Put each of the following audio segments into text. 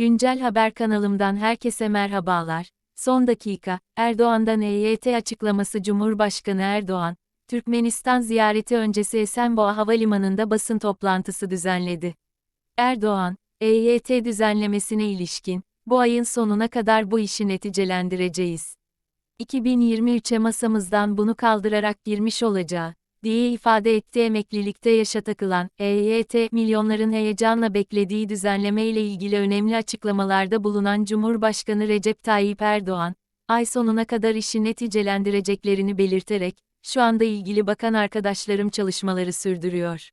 Güncel Haber kanalımdan herkese merhabalar. Son dakika, Erdoğan'dan EYT açıklaması Cumhurbaşkanı Erdoğan, Türkmenistan ziyareti öncesi Esenboğa Havalimanı'nda basın toplantısı düzenledi. Erdoğan, EYT düzenlemesine ilişkin, bu ayın sonuna kadar bu işi neticelendireceğiz. 2023'e masamızdan bunu kaldırarak girmiş olacağı, diye ifade etti emeklilikte yaşa takılan, EYT, milyonların heyecanla beklediği düzenleme ile ilgili önemli açıklamalarda bulunan Cumhurbaşkanı Recep Tayyip Erdoğan, ay sonuna kadar işi neticelendireceklerini belirterek, şu anda ilgili bakan arkadaşlarım çalışmaları sürdürüyor.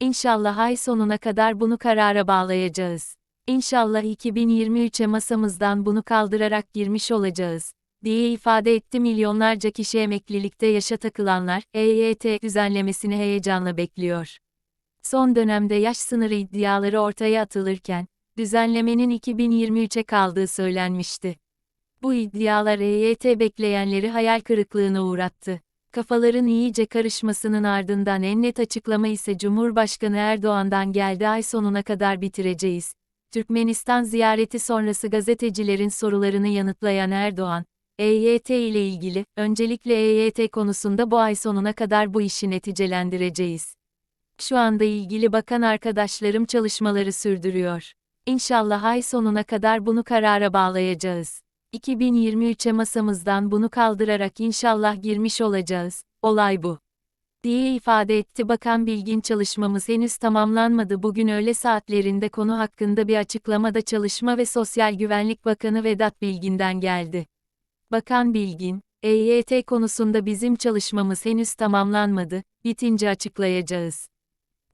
İnşallah ay sonuna kadar bunu karara bağlayacağız. İnşallah 2023'e masamızdan bunu kaldırarak girmiş olacağız diye ifade etti milyonlarca kişi emeklilikte yaşa takılanlar, EYT düzenlemesini heyecanla bekliyor. Son dönemde yaş sınırı iddiaları ortaya atılırken, düzenlemenin 2023'e kaldığı söylenmişti. Bu iddialar EYT bekleyenleri hayal kırıklığına uğrattı. Kafaların iyice karışmasının ardından en net açıklama ise Cumhurbaşkanı Erdoğan'dan geldi ay sonuna kadar bitireceğiz. Türkmenistan ziyareti sonrası gazetecilerin sorularını yanıtlayan Erdoğan, EYT ile ilgili, öncelikle EYT konusunda bu ay sonuna kadar bu işi neticelendireceğiz. Şu anda ilgili bakan arkadaşlarım çalışmaları sürdürüyor. İnşallah ay sonuna kadar bunu karara bağlayacağız. 2023'e masamızdan bunu kaldırarak inşallah girmiş olacağız. Olay bu. diye ifade etti Bakan Bilgin çalışmamız henüz tamamlanmadı. Bugün öğle saatlerinde konu hakkında bir açıklamada Çalışma ve Sosyal Güvenlik Bakanı Vedat Bilgin'den geldi. Bakan Bilgin, EYT konusunda bizim çalışmamız henüz tamamlanmadı, bitince açıklayacağız.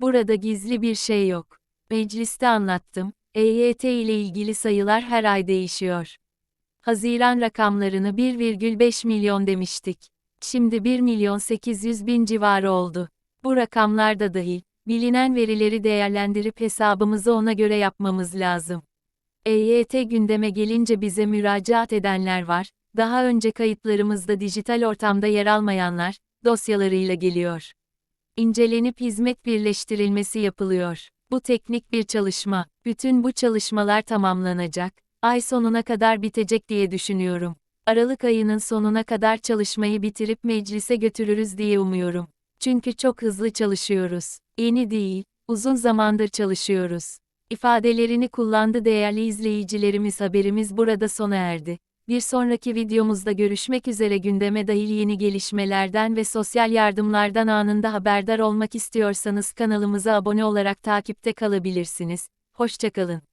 Burada gizli bir şey yok. Mecliste anlattım, EYT ile ilgili sayılar her ay değişiyor. Haziran rakamlarını 1,5 milyon demiştik. Şimdi 1 milyon 800 bin civarı oldu. Bu rakamlar da dahil, bilinen verileri değerlendirip hesabımızı ona göre yapmamız lazım. EYT gündeme gelince bize müracaat edenler var, daha önce kayıtlarımızda dijital ortamda yer almayanlar, dosyalarıyla geliyor. İncelenip hizmet birleştirilmesi yapılıyor. Bu teknik bir çalışma. Bütün bu çalışmalar tamamlanacak, ay sonuna kadar bitecek diye düşünüyorum. Aralık ayının sonuna kadar çalışmayı bitirip meclise götürürüz diye umuyorum. Çünkü çok hızlı çalışıyoruz. Yeni değil, uzun zamandır çalışıyoruz. İfadelerini kullandı değerli izleyicilerimiz haberimiz burada sona erdi. Bir sonraki videomuzda görüşmek üzere gündeme dahil yeni gelişmelerden ve sosyal yardımlardan anında haberdar olmak istiyorsanız kanalımıza abone olarak takipte kalabilirsiniz. Hoşçakalın.